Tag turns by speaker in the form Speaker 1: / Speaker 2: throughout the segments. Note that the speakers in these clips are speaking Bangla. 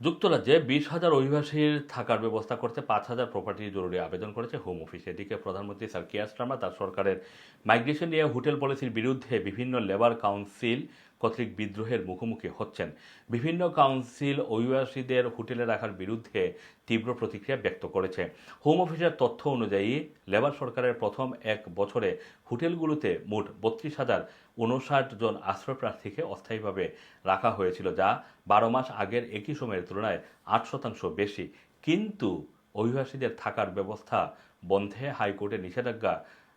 Speaker 1: যুক্তরাজ্যে বিশ হাজার অভিবাসীর থাকার ব্যবস্থা করতে পাঁচ হাজার প্রপার্টি জরুরি আবেদন করেছে হোম অফিস এদিকে প্রধানমন্ত্রী স্যার স্টারমার তার সরকারের মাইগ্রেশন নিয়ে হোটেল পলিসির বিরুদ্ধে বিভিন্ন লেবার কাউন্সিল কর্তৃক বিদ্রোহের মুখোমুখি হচ্ছেন। বিভিন্ন কাউন্সিল অভিবাসীদের হোটেলে রাখার বিরুদ্ধে তীব্র প্রতিক্রিয়া ব্যক্ত করেছে। হোম অফিসের তথ্য অনুযায়ী, লেবার সরকারের প্রথম এক বছরে হোটেলগুলোতে মোট বত্রিশ হাজার উনষাট জন আশ্রয়প্রার্থীকে অস্থায়ীভাবে রাখা হয়েছিল, যা বারো মাস আগের একই সময়ের তুলনায় আট শতাংশ বেশি। কিন্তু অভিবাসীদের থাকার ব্যবস্থা বন্ধে হাইকোর্টের নিষেধাজ্ঞা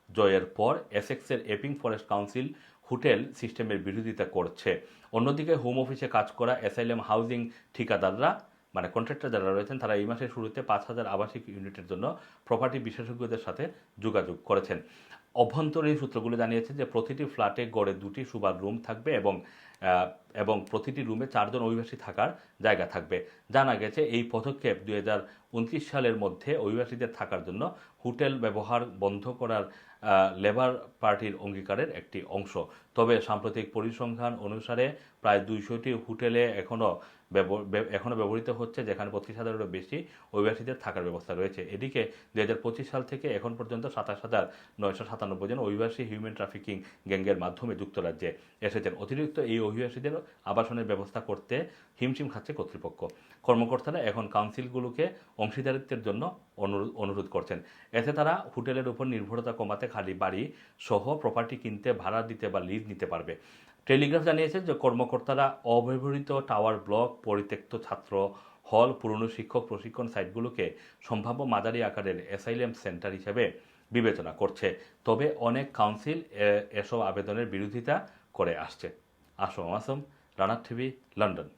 Speaker 1: জয়ের পর, এসেক্সের এপিং ফরেস্ট কাউন্সিল হোটেল সিস্টেমের বিরোধিতা করছে। অন্যদিকে হোম অফিসে কাজ করা অ্যাসাইলাম হাউজিং ঠিকাদাররা মানে কন্ট্রাক্টর যারা রয়েছেন, তারা এই মাসের শুরুতে পাঁচ হাজার আবাসিক ইউনিটের জন্য প্রপার্টি বিশেষজ্ঞদের সাথে যোগাযোগ করেছেন। অভ্যন্তরীণ সূত্রগুলো জানিয়েছে যে প্রতিটি ফ্ল্যাটে গড়ে দুটি সুবার রুম থাকবে এবং এবং প্রতিটি রুমে চারজন অভিবাসী থাকার জায়গা থাকবে। জানা গেছে এই পদক্ষেপ দুই সালের মধ্যে অভিবাসীদের থাকার জন্য হোটেল ব্যবহার বন্ধ করার লেবার পার্টির অঙ্গীকারের একটি অংশ। তবে সাম্প্রতিক পরিসংখ্যান অনুসারে প্রায় দুইশোটি হোটেলে এখনও এখনও ব্যবহৃত হচ্ছে, যেখানে পঁচিশ হাজারেরও বেশি অভিবাসীদের থাকার ব্যবস্থা রয়েছে। এদিকে দুই হাজার পঁচিশ সাল থেকে এখন পর্যন্ত সাতাশ হাজার নয়শো সাতানব্বই জন অভিবাসী হিউম্যান ট্রাফিকিং গ্যাংয়ের মাধ্যমে যুক্তরাজ্যে এসেছেন। অতিরিক্ত এই অভিবাসীদের আবাসনের ব্যবস্থা করতে হিমশিম খাচ্ছে কর্তৃপক্ষ। কর্মকর্তারা এখন কাউন্সিলগুলোকে অংশীদারিত্বের জন্য অনুরোধ করছেন। এতে তারা হোটেলের উপর নির্ভরতা কমাতে খালি বাড়ি সহ প্রপার্টি কিনতে, ভাড়া দিতে বা লিজ নিতে পারবে। টেলিগ্রাফ জানিয়েছে যে কর্মকর্তারা অব্যবহৃত টাওয়ার ব্লক, পরিত্যক্ত ছাত্র হল, পুরনো শিক্ষক প্রশিক্ষণ সাইটগুলোকে সম্ভাব্য মাঝারি আকারের অ্যাসাইলেম সেন্টার হিসেবে বিবেচনা করছে। তবে অনেক কাউন্সিল এসব আবেদনের বিরোধিতা করে আসছে। আসম আসম, রানার টিভি, লন্ডন।